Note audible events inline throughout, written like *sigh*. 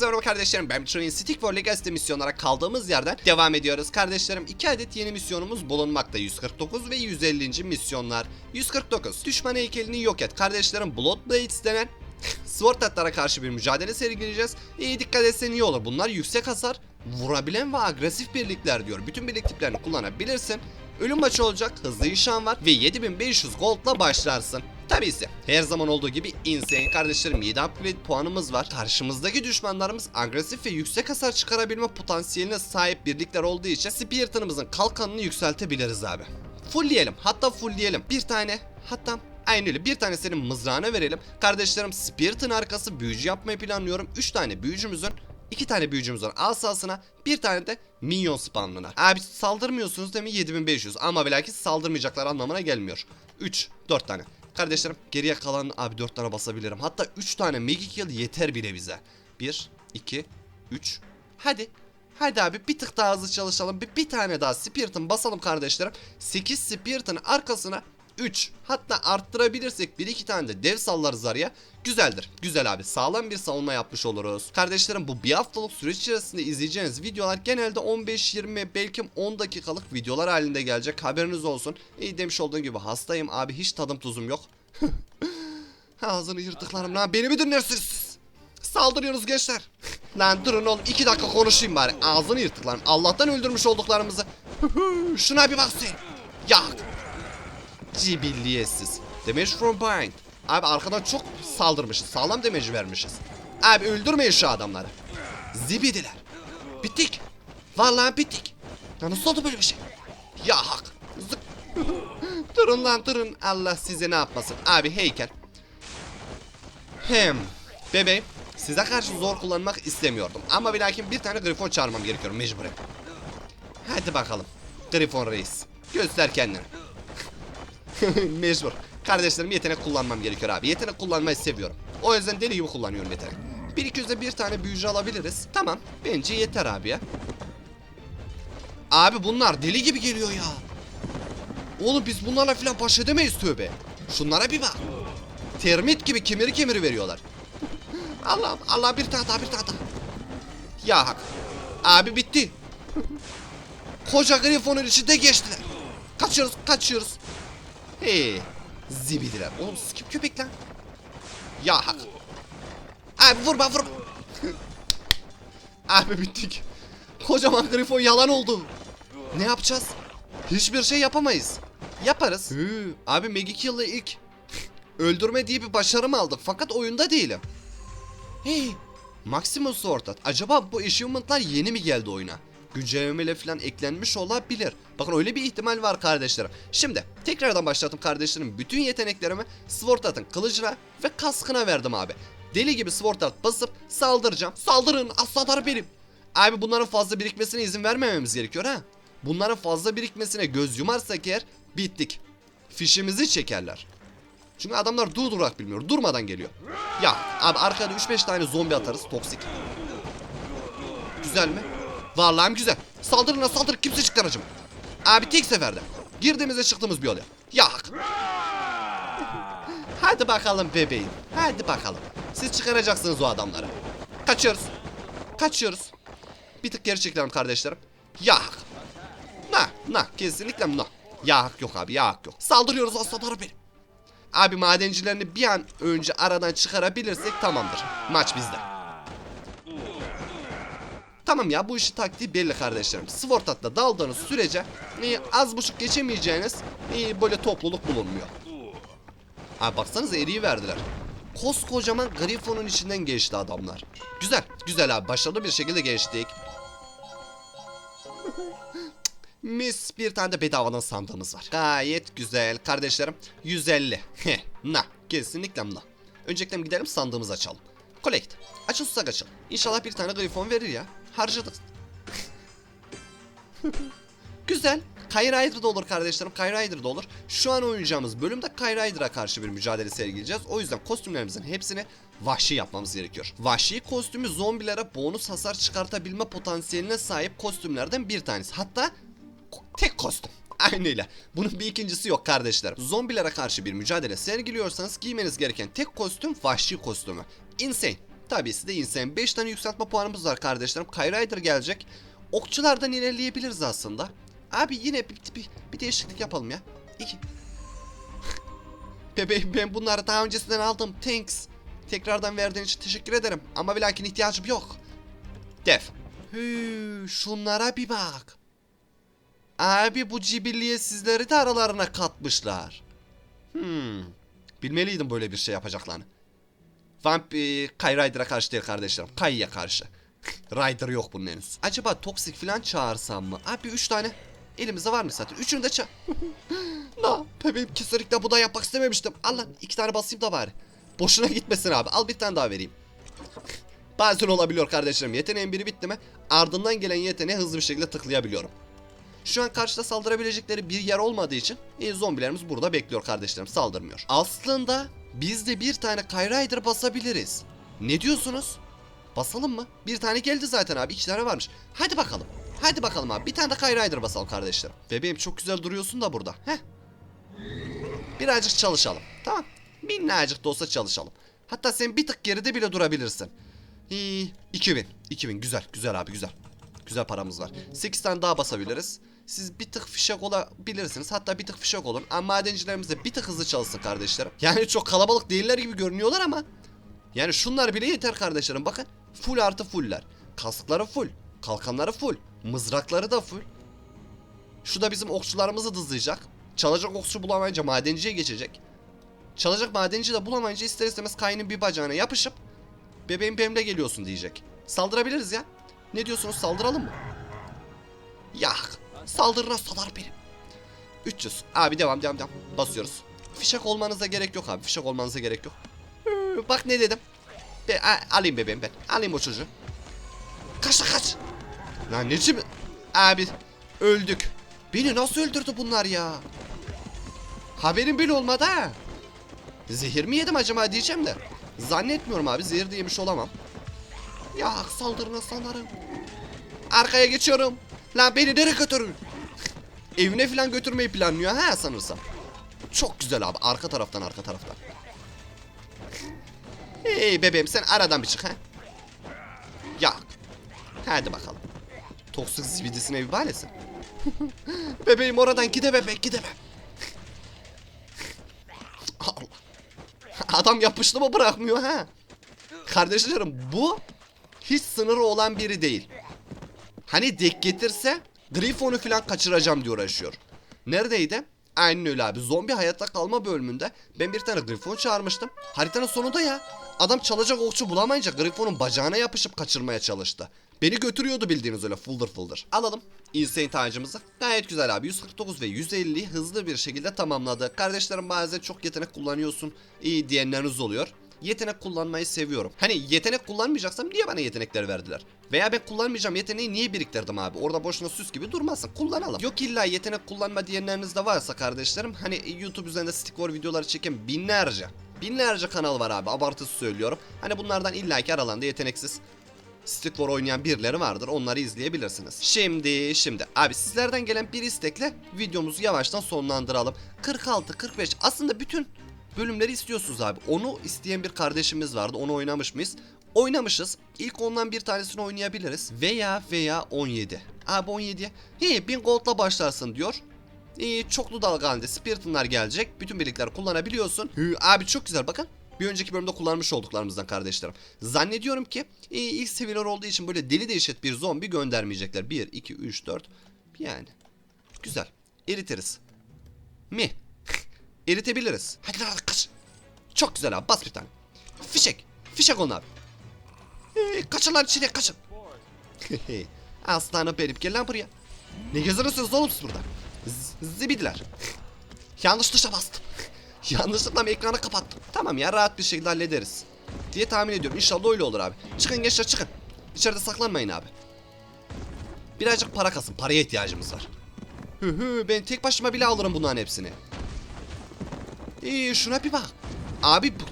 Hepinize merhaba kardeşlerim ben Train Stick for Legacy misyonlara kaldığımız yerden devam ediyoruz. Kardeşlerim 2 adet yeni misyonumuz bulunmakta 149 ve 150. misyonlar. 149 düşman heykelini yok et. Kardeşlerim Bloodblades denen *laughs* Sword Atlara karşı bir mücadele sergileyeceğiz. İyi dikkat etsen iyi olur. Bunlar yüksek hasar, vurabilen ve agresif birlikler diyor. Bütün birlik tiplerini kullanabilirsin. Ölüm maçı olacak, hızlı işan var ve 7500 gold'la başlarsın. Tabii ise her zaman olduğu gibi insane kardeşlerim 7 upgrade puanımız var. Karşımızdaki düşmanlarımız agresif ve yüksek hasar çıkarabilme potansiyeline sahip birlikler olduğu için Spirit'ımızın kalkanını yükseltebiliriz abi. Fullleyelim hatta fullleyelim. Bir tane hatta Aynı öyle bir tane senin mızrağına verelim. Kardeşlerim Spirit'in arkası büyücü yapmayı planlıyorum. 3 tane büyücümüzün iki tane büyücümüzün asasına bir tane de minyon spamlına. Abi saldırmıyorsunuz değil mi 7500 ama belki saldırmayacaklar anlamına gelmiyor. 3 4 tane. Kardeşlerim geriye kalan abi 4 tane basabilirim. Hatta 3 tane mega kill yeter bile bize. 1 2 3 Hadi Hadi abi bir tık daha hızlı çalışalım. Bir, bir tane daha Spirit'ın basalım kardeşlerim. 8 Spirit'ın arkasına 3 hatta arttırabilirsek 1-2 tane de dev sallarız araya. Güzeldir. Güzel abi. Sağlam bir savunma yapmış oluruz. Kardeşlerim bu bir haftalık süreç içerisinde izleyeceğiniz videolar genelde 15-20 belki 10 dakikalık videolar halinde gelecek. Haberiniz olsun. İyi demiş olduğum gibi hastayım abi. Hiç tadım tuzum yok. *laughs* Ağzını yırtıklarım lan. Beni mi dinlersiniz? Saldırıyoruz gençler. *laughs* Lan durun oğlum 2 dakika konuşayım bari. Ağzını yırtıklarım. Allah'tan öldürmüş olduklarımızı. *laughs* Şuna bir bak sen. Ya Cibilliyetsiz. Damage from behind. Abi arkadan çok saldırmışız. Sağlam damage vermişiz. Abi öldürmeyin şu adamları. Zibidiler. Bittik. Vallahi bittik. Ya nasıl oldu böyle bir şey? Ya hak. Zık. *laughs* durun lan durun. Allah size ne yapmasın. Abi heykel. Hem. Bebeğim. Size karşı zor kullanmak istemiyordum. Ama lakin bir tane grifon çağırmam gerekiyor mecburen. Hadi bakalım. Grifon reis. Göster kendini. *laughs* Mecbur. Kardeşlerim yetenek kullanmam gerekiyor abi. Yetenek kullanmayı seviyorum. O yüzden deli gibi kullanıyorum yetenek. Bir iki yüzde bir tane büyücü alabiliriz. Tamam. Bence yeter abi ya. Abi bunlar deli gibi geliyor ya. Oğlum biz bunlarla falan baş edemeyiz tövbe. Şunlara bir bak. Termit gibi kemiri kemiri veriyorlar. Allah'ım Allah bir tane daha bir tane daha. Ya hak. Abi bitti. Koca grifonun içinde geçtiler. Kaçıyoruz kaçıyoruz. Hey. Zibidiler. Oğlum siz kim köpek lan? Ya. Abi vurma vurma. *laughs* Abi bittik. Kocaman grifon yalan oldu. Ne yapacağız? Hiçbir şey yapamayız. Yaparız. Hı, abi Mega Kill'la ilk *laughs* öldürme diye bir başarı mı aldık? Fakat oyunda değilim. Hey. Maximus Sword Art. Acaba bu achievement'lar yeni mi geldi oyuna? Güncellemeyle falan eklenmiş olabilir. Bakın öyle bir ihtimal var kardeşlerim. Şimdi tekrardan başlattım kardeşlerim. Bütün yeteneklerimi Sword Art'ın kılıcına ve kaskına verdim abi. Deli gibi Sword Art basıp saldıracağım. Saldırın aslanlar benim. Abi bunların fazla birikmesine izin vermememiz gerekiyor ha. Bunların fazla birikmesine göz yumarsak eğer bittik. Fişimizi çekerler. Çünkü adamlar durdurak bilmiyor. Durmadan geliyor. Ya abi arkada 3-5 tane zombi atarız toksik. Güzel mi? Vallahi güzel. Saldırına saldır kimse çıktı aracım. Abi tek seferde. Girdiğimizde çıktığımız bir oluyor. Ya hak. *laughs* Hadi bakalım bebeğim. Hadi bakalım. Siz çıkaracaksınız o adamları. Kaçıyoruz. Kaçıyoruz. Bir tık geri çekilelim kardeşlerim. Ya hak. Na, na, kesinlikle na. Ya hak yok abi, ya hak yok. Saldırıyoruz aslanları benim. Abi madencilerini bir an önce aradan çıkarabilirsek tamamdır. Maç bizde. Tamam ya bu işi taktiği belli kardeşlerim. Sword Art'la daldığınız sürece e, az buçuk geçemeyeceğiniz e, böyle topluluk bulunmuyor. Abi baksanıza eriyi verdiler. Koskocaman Griffon'un içinden geçti adamlar. Güzel, güzel abi. Başarılı bir şekilde geçtik. *laughs* Mis bir tane de bedavadan sandığımız var. Gayet güzel kardeşlerim. 150. Heh, na kesinlikle na. Öncelikle gidelim sandığımızı açalım. Collect. Açın susak açın. İnşallah bir tane grifon verir ya. Harcadık. *laughs* Güzel. Kyrider'da olur kardeşlerim. Kyrider'da olur. Şu an oynayacağımız bölümde Kyrider'a karşı bir mücadele sergileyeceğiz. O yüzden kostümlerimizin hepsini vahşi yapmamız gerekiyor. Vahşi kostümü zombilere bonus hasar çıkartabilme potansiyeline sahip kostümlerden bir tanesi. Hatta tek kostüm. *laughs* Aynı öyle. Bunun bir ikincisi yok kardeşler. Zombilere karşı bir mücadele sergiliyorsanız giymeniz gereken tek kostüm vahşi kostümü. Insane. Tabii de insane. 5 tane yükseltme puanımız var kardeşlerim. Kyrider gelecek. Okçulardan ilerleyebiliriz aslında. Abi yine bir, bir, bir değişiklik yapalım ya. İki. Bebeğim ben bunları daha öncesinden aldım. Thanks. Tekrardan verdiğin için teşekkür ederim. Ama ve lakin ihtiyacım yok. Def. Hü, şunlara bir bak. Abi bu cibilliye sizleri de aralarına katmışlar. Hmm. Bilmeliydim böyle bir şey yapacaklarını. Vamp e, Kay Rider'a karşı değil kardeşlerim. Kay'ya karşı. Rider yok bunun henüz. Acaba toksik falan çağırsam mı? Abi 3 tane elimizde var mı zaten? Üçünü de ça... *laughs* Na, bebeğim kesinlikle bu da yapmak istememiştim. Al lan iki tane basayım da bari. Boşuna gitmesin abi. Al bir tane daha vereyim. Bazen olabiliyor kardeşlerim. Yeteneğin biri bitti mi ardından gelen yeteneğe hızlı bir şekilde tıklayabiliyorum. Şu an karşıda saldırabilecekleri bir yer olmadığı için e, zombilerimiz burada bekliyor kardeşlerim saldırmıyor. Aslında biz de bir tane Kyrider basabiliriz. Ne diyorsunuz? Basalım mı? Bir tane geldi zaten abi iki tane varmış. Hadi bakalım. Hadi bakalım abi bir tane de Kyrider basalım kardeşlerim. Bebeğim çok güzel duruyorsun da burada. Heh. Birazcık çalışalım. Tamam. Minnacık da olsa çalışalım. Hatta sen bir tık geride bile durabilirsin. İyi. 2000. 2000 güzel. Güzel abi güzel. Güzel paramız var. 8 tane daha basabiliriz. Siz bir tık fişek olabilirsiniz. Hatta bir tık fişek olun. Ama madencilerimiz de bir tık hızlı çalışsın kardeşlerim. Yani çok kalabalık değiller gibi görünüyorlar ama. Yani şunlar bile yeter kardeşlerim. Bakın. Full artı fuller. Kaskları full. Kalkanları full. Mızrakları da full. Şu da bizim okçularımızı dızlayacak. Çalacak okçu bulamayınca madenciye geçecek. Çalacak madenci de bulamayınca ister istemez kayının bir bacağına yapışıp bebeğim benimle geliyorsun diyecek. Saldırabiliriz ya. Ne diyorsunuz saldıralım mı? Ya saldırına salar benim. 300. Abi devam devam devam. Basıyoruz. Fişek olmanıza gerek yok abi. Fişek olmanıza gerek yok. Hı, Bak ne dedim. Be, a- alayım bebeğim ben. Alayım o çocuğu. Kaç kaç. Lan ne biçim- Abi öldük. Beni nasıl öldürdü bunlar ya? Haberim bile olmadı ha. Zehir mi yedim acaba diyeceğim de. Zannetmiyorum abi zehir de yemiş olamam. Ya saldırına sanarım. Arkaya geçiyorum. Lan beni nereye götürün? Evine falan götürmeyi planlıyor ha sanırsam. Çok güzel abi arka taraftan arka taraftan. Hey bebeğim sen aradan bir çık ha. Ya. Hadi bakalım. Toksik zibidisine bir bahanesin. bebeğim oradan gide bebek gide be. *laughs* Allah. Adam yapıştı mı bırakmıyor ha. Kardeşlerim bu hiç sınırı olan biri değil. Hani dek getirse Griffon'u falan kaçıracağım diye uğraşıyor. Neredeydi? Aynen öyle abi. Zombi hayatta kalma bölümünde ben bir tane Griffon çağırmıştım. Haritanın sonunda ya. Adam çalacak okçu bulamayınca Griffon'un bacağına yapışıp kaçırmaya çalıştı. Beni götürüyordu bildiğiniz öyle fuldur fuldur. Alalım insane tacımızı. Gayet güzel abi. 149 ve 150'yi hızlı bir şekilde tamamladı. Kardeşlerim bazen çok yetenek kullanıyorsun iyi diyenleriniz oluyor yetenek kullanmayı seviyorum. Hani yetenek kullanmayacaksam niye bana yetenekler verdiler? Veya ben kullanmayacağım yeteneği niye biriktirdim abi? Orada boşuna süs gibi durmasın. Kullanalım. Yok illa yetenek kullanma diyenleriniz de varsa kardeşlerim. Hani YouTube üzerinde stick war videoları çeken binlerce Binlerce kanal var abi abartısı söylüyorum. Hani bunlardan illaki aralarında yeteneksiz Stick War oynayan birileri vardır. Onları izleyebilirsiniz. Şimdi şimdi abi sizlerden gelen bir istekle videomuzu yavaştan sonlandıralım. 46 45 aslında bütün bölümleri istiyorsunuz abi. Onu isteyen bir kardeşimiz vardı. Onu oynamış mıyız? Oynamışız. İlk ondan bir tanesini oynayabiliriz. Veya veya 17. Abi 17'ye. He 1000 gold'la başlarsın diyor. Ee, çoklu dalga halinde Spiriton'lar gelecek. Bütün birlikler kullanabiliyorsun. Hı, abi çok güzel bakın. Bir önceki bölümde kullanmış olduklarımızdan kardeşlerim. Zannediyorum ki e, ilk seviyeler olduğu için böyle deli dehşet bir zombi göndermeyecekler. 1, 2, 3, 4. Yani. Güzel. Eritiriz. Mi? Eritebiliriz. Hadi lan kaç. Çok güzel abi bas bir tane. Fişek. Fişek onu abi. Ee, kaçın lan içine kaçın. Aslanım benim gel lan buraya. Ne geziyorsunuz oğlum siz burada? Z- zibidiler. Yanlış tuşa bastım. Yanlışlıkla ekranı kapattım. Tamam ya rahat bir şekilde hallederiz. Diye tahmin ediyorum. İnşallah öyle olur abi. Çıkın gençler çıkın. İçeride saklanmayın abi. Birazcık para kasın. Paraya ihtiyacımız var. Hı hı ben tek başıma bile alırım bunların hepsini. İyi şuna bir bak. Abi bu,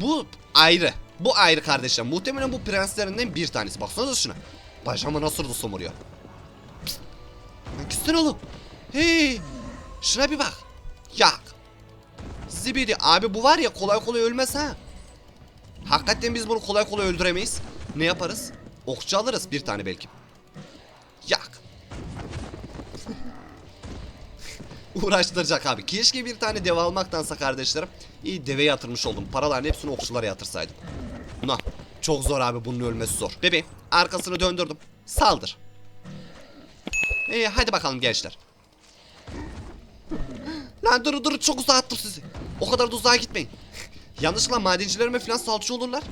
bu ayrı. Bu ayrı kardeşler. Muhtemelen bu prenslerinden bir tanesi. Baksanıza şuna. Bacağıma nasıl da somuruyor. Pist. Gitsene oğlum. Hey. Şuna bir bak. Yak. Zibidi. Abi bu var ya kolay kolay ölmez ha. Hakikaten biz bunu kolay kolay öldüremeyiz. Ne yaparız? Okçu alırız bir tane belki. Yak. Uğraştıracak abi. Keşke bir tane deve almaktansa kardeşlerim. iyi deve yatırmış oldum. Paraların hepsini okçulara yatırsaydım. Buna. Çok zor abi bunun ölmesi zor. Bebeğim arkasını döndürdüm. Saldır. İyi hadi bakalım gençler. Lan dur dur çok uzağa attım sizi. O kadar da uzağa gitmeyin. Yanlışlıkla madencilerime falan salça olurlar.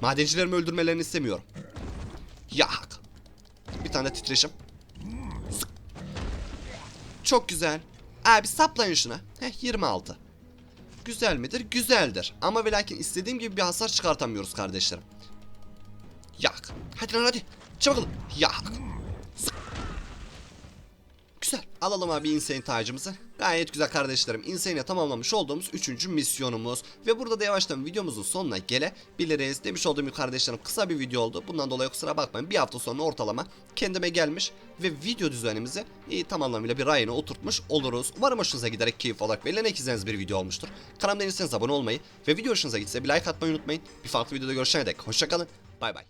Madencilerimi öldürmelerini istemiyorum. Yak. Bir tane titreşim. Çok güzel. Abi saplayın şuna. Heh 26. Güzel midir? Güzeldir. Ama ve lakin istediğim gibi bir hasar çıkartamıyoruz kardeşlerim. Yak. Hadi lan hadi. Çabuk olun. Yak. Alalım abi insane tacımızı. Gayet güzel kardeşlerim. Insane'e tamamlamış olduğumuz 3. misyonumuz. Ve burada da yavaştan videomuzun sonuna gelebiliriz. Demiş olduğum kardeşlerim kısa bir video oldu. Bundan dolayı kusura bakmayın. Bir hafta sonra ortalama kendime gelmiş. Ve video düzenimizi iyi tam anlamıyla bir rayına oturtmuş oluruz. Umarım hoşunuza giderek keyif olarak verilen ekizeniz bir video olmuştur. Kanalıma değilseniz abone olmayı ve video hoşunuza gitse bir like atmayı unutmayın. Bir farklı videoda görüşene dek. Hoşçakalın. Bay bay.